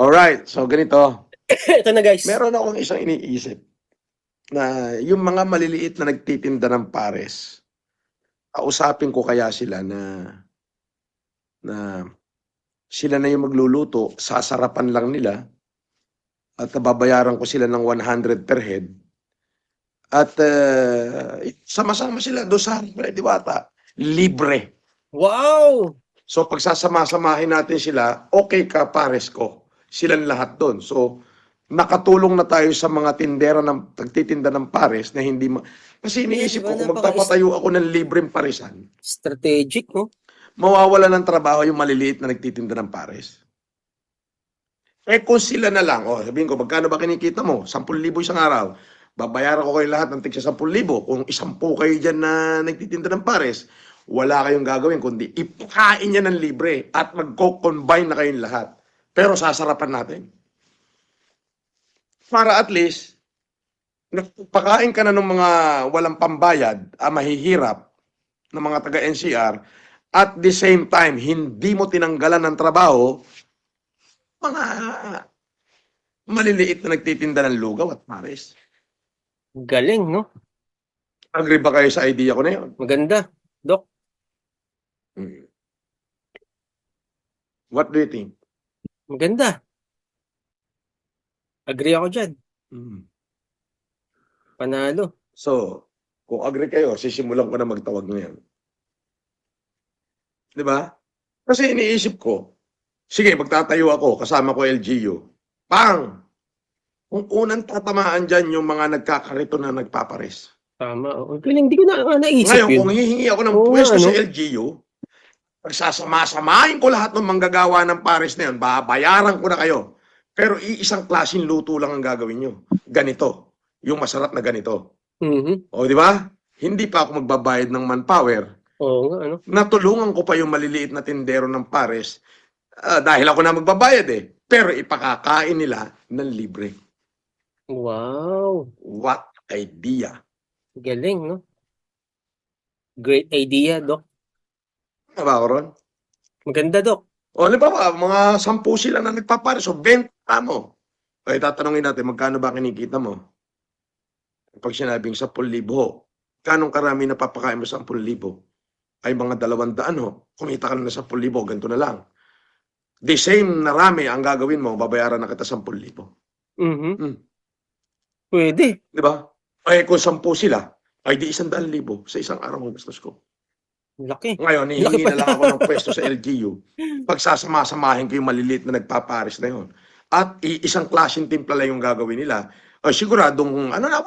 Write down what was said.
Alright, so ganito. Ito na guys. Meron akong isang iniisip na yung mga maliliit na nagtitinda ng pares, kausapin ko kaya sila na na sila na yung magluluto, sasarapan lang nila at nababayaran ko sila ng 100 per head. At uh, sama-sama sila doon sa Diwata. Libre. Wow! So pagsasama-samahin natin sila, okay ka pares ko. Silang lahat doon. So nakatulong na tayo sa mga tindera ng nagtitinda ng pares na hindi ma- kasi iniisip ko kung magpapatayo ako ng libreng paresan, Strategic, no? mawawala ng trabaho yung maliliit na nagtitinda ng pares. Eh kung sila na lang, oh, sabihin ko, magkano ba kinikita mo? 10,000 isang araw. Babayaran ko kayo lahat ng tigsa 10,000. Kung isampu kayo dyan na nagtitinda ng pares, wala kayong gagawin kundi ipakain niya ng libre at magko-combine na kayong lahat. Pero sasarapan natin. Para at least, pakain ka na ng mga walang pambayad, ah, mahihirap, ng mga taga-NCR, at the same time, hindi mo tinanggalan ng trabaho, mga maliliit na nagtitinda ng lugaw at pares. Galing, no? Agree ba kayo sa idea ko na yun? Maganda. Dok, Hmm. What do you think? Maganda. Agree ako dyan. Hmm. Panalo. So, kung agree kayo, sisimulan ko na magtawag ngayon. Di ba? Kasi iniisip ko, sige, magtatayo ako, kasama ko LGU. Pang! Kung unang tatamaan dyan yung mga nagkakarito na nagpapares. Tama. Galing, hindi ko na ah, naisip Ngayon, yun. kung hihingi ako ng Oo pwesto sa ano? LGU, pagsasama-samahin ko lahat ng manggagawa ng pares na yun, babayaran ko na kayo. Pero iisang klaseng luto lang ang gagawin nyo. Ganito. Yung masarap na ganito. Mhm. O, di ba? Hindi pa ako magbabayad ng manpower. Oo ano? Natulungan ko pa yung maliliit na tindero ng pares ah, dahil ako na magbabayad eh. Pero ipakakain nila ng libre. Wow. What idea? Galing, no? Great idea, Dok. Ano ba, Ron? Maganda, Dok. O, ba, mga sampu sila na nagpapares. So, benta mo. Ay, tatanungin natin, magkano ba kinikita mo? Pag sinabing 10,000, kanong karami na papakain mo sa 10,000? Ay, mga dalawang daan, ho. Kumita ka na ng 10,000, ganito na lang. The same na rami ang gagawin mo, babayaran na kita 10,000. Mhm. Mm. Pwede. Di ba? Ay, kung 10 sila, ay di 100,000 sa isang araw ang gastos ko. Laki. Ngayon, hihingi na lang ako ng pwesto sa LGU. Pagsasama-samahin ko yung maliliit na nagpapares na yun. At i- isang klaseng timpla lang yung gagawin nila. Ay, siguradong, ano na,